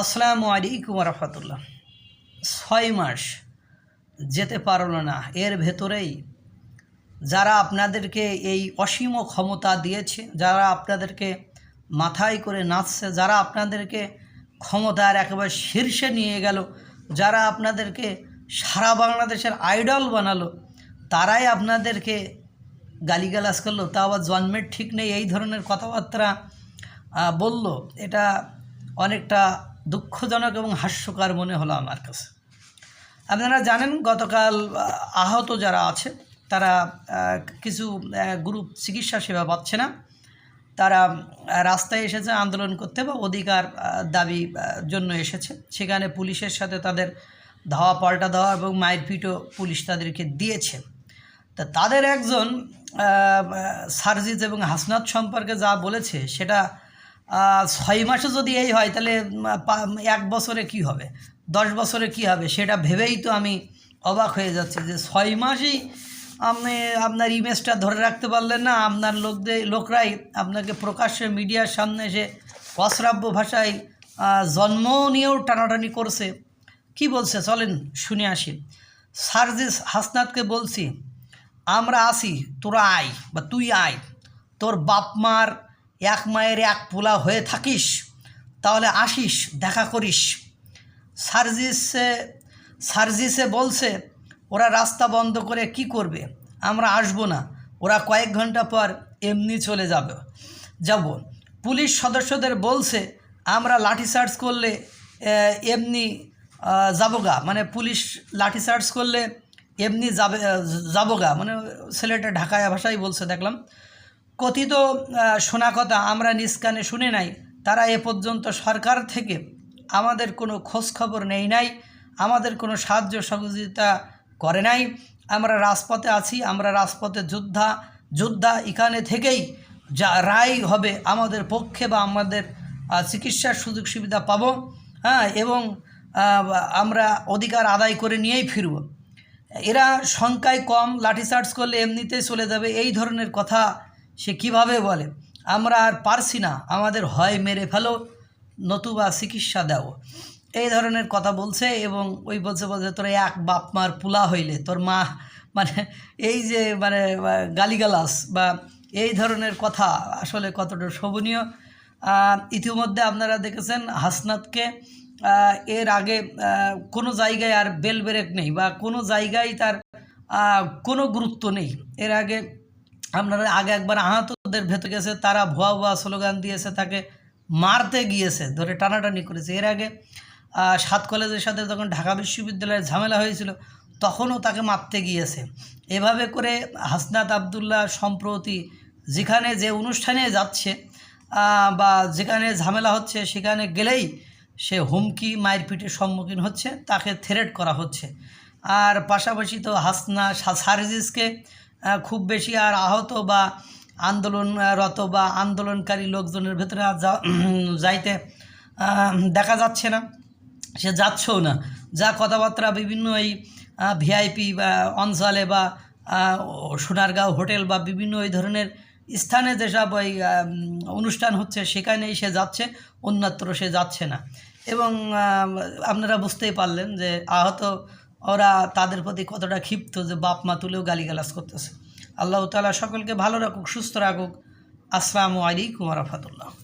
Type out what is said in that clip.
আসসালামু আলাইকুম রহমতুল্লাহ ছয় মাস যেতে পারল না। এর ভেতরেই যারা আপনাদেরকে এই অসীম ক্ষমতা দিয়েছে, যারা আপনাদেরকে মাথায় করে নাচছে, যারা আপনাদেরকে ক্ষমতার একেবারে শীর্ষে নিয়ে গেল, যারা আপনাদেরকে সারা বাংলাদেশের আইডল বানালো, তারাই আপনাদেরকে গালিগালাজ করল। তা আবার জন্মের ঠিক নেই, এই ধরনের কথাবার্তা বলল। এটা অনেকটা দুঃখজনক এবং হাস্যকর মনে হলো আমার কাছে। আপনারা জানেন, গতকাল আহত যারা আছে, তারা কিছু গ্রুপ চিকিৎসা সেবা পাচ্ছে না। তারা রাস্তায় এসেছে আন্দোলন করতে বা অধিকার দাবি জন্য এসেছে। সেখানে পুলিশের সাথে তাদের ধাওয়া পাল্টা দেওয়া এবং মায়ের পিটও পুলিশ তাদেরকে দিয়েছে। তা তাদের একজন সার্জিজ এবং হাসনাত সম্পর্কে যা বলেছে, সেটা ছয় মাসে যদি এই হয়, তাহলে এক বছরে কি হবে? দশ বছরে কি হবে? সেটা ভেবেই তো আমি অবাক হয়ে যাচ্ছি যে ছয় মাসই আপনি, আপনার ইমেজটা ধরে রাখতে পারলেন না। আপনার লোকদের, লোকরাই আপনাকে প্রকাশ্যে মিডিয়ার সামনে এসে অশ্রাব্য ভাষায় জন্ম নিয়েও টানাটানি করছে। কি বলছে? চলেন শুনে আসি। সার্জিস হাসনাতকে বলছি, আমরা আসি, তোরা আয় বা তুই আয়। তোর বাপ মার এক মায়ের এক পোলা হয়ে থাকিস, তাহলে আসিস, দেখা করিস। সার্জিসে সার্জিসে বলছে, ওরা রাস্তা বন্ধ করে কি করবে? আমরা আসব না। ওরা কয়েক ঘণ্টা পর এমনি চলে যাবে। যাব। পুলিশ সদস্যদের বলছে, আমরা লাঠিচার্জ করলে এমনি যাবোগা। মানে পুলিশ লাঠিচার্জ করলে এমনি যাবে যাবোগা। মানে ছেলেটা ঢাকায় ভাষায় বলছে, দেখলাম। কথিত শোনা কথা আমরা নিজ কানে শুনে নাই, তারা এ পর্যন্ত সরকার থেকে আমাদের কোনো খোঁজ খবর নেই নাই, আমাদের কোনো সাহায্য সহযোগিতা করে নাই। আমরা রাজপথে আছি, আমরা রাজপথে যোদ্ধা যোদ্ধা এখানে থেকেই যা রায় হবে আমাদের পক্ষে বা আমাদের চিকিৎসার সুযোগ সুবিধা পাবো হ্যাঁ এবং আমরা অধিকার আদায় করে নিয়েই ফিরব। এরা সংখ্যায় কম, লাঠিচার্জ করলে এমনিতেই চলে যাবে, এই ধরনের কথা সে কীভাবে বলে? আমরা আর পারছি না, আমাদের হয় মেরে ফেলো, নতুবা চিকিৎসা দাও। এই ধরনের কথা বলছে এবং ওই বলছে বলছে, তোর এক বাপ মার পুলা হইলে, তোর মা মানে এই যে মানে গালিগালাস বা এই ধরনের কথা আসলে কতটা শোভনীয়। ইতিমধ্যে আপনারা দেখেছেন হাসনাতকে এর আগে কোনো জায়গায় আর বেল ব্রেক নেই বা কোনো জায়গায় তার কোনো গুরুত্ব নেই। এর আগে আপনারা আগে একবার আহতদের ভেতরে গেছে, তারা ভুয়া ভুয়া স্লোগান দিয়েছে, তাকে মারতে গিয়েছে, ধরে টানাটানি করেছে। এর আগে সাত কলেজের সাথে যখন ঢাকা বিশ্ববিদ্যালয়ের ঝামেলা হয়েছিল, তখনও তাকে মারতে গিয়েছে। এভাবে করে হাসনাত আবদুল্লাহ সম্প্রতি যেখানে যে অনুষ্ঠানে যাচ্ছে বা যেখানে ঝামেলা হচ্ছে, সেখানে গেলেই সে হুমকি মায়ের পিঠের সম্মুখীন হচ্ছে, তাকে থ্রেট করা হচ্ছে। আর পাশাপাশি তো হাসনা সার্জিসকে খুব বেশি আর আহত বা আন্দোলনরত বা আন্দোলনকারী লোকজনের ভেতরে আর যাইতে দেখা যাচ্ছে না, সে যাচ্ছেও না। যা কথাবার্তা বিভিন্ন এই ভিআইপি বা অঞ্চলে বা সোনারগাঁও হোটেল বা বিভিন্ন এই ধরনের স্থানে যেসব ওই অনুষ্ঠান হচ্ছে, সেখানেই সে যাচ্ছে, অন্যত্র সে যাচ্ছে না। এবং আপনারা বুঝতেই পারলেন যে আহত ওরা তাদের প্রতি কতটা ক্ষিপ্ত যে বাপ মা তুলেও গালিগালাজ করতেছে। আল্লাহ তালা সকলকে ভালো রাখুক, সুস্থ রাখুক। আসসালামু আলাইকুম রহমতুল্লাহ।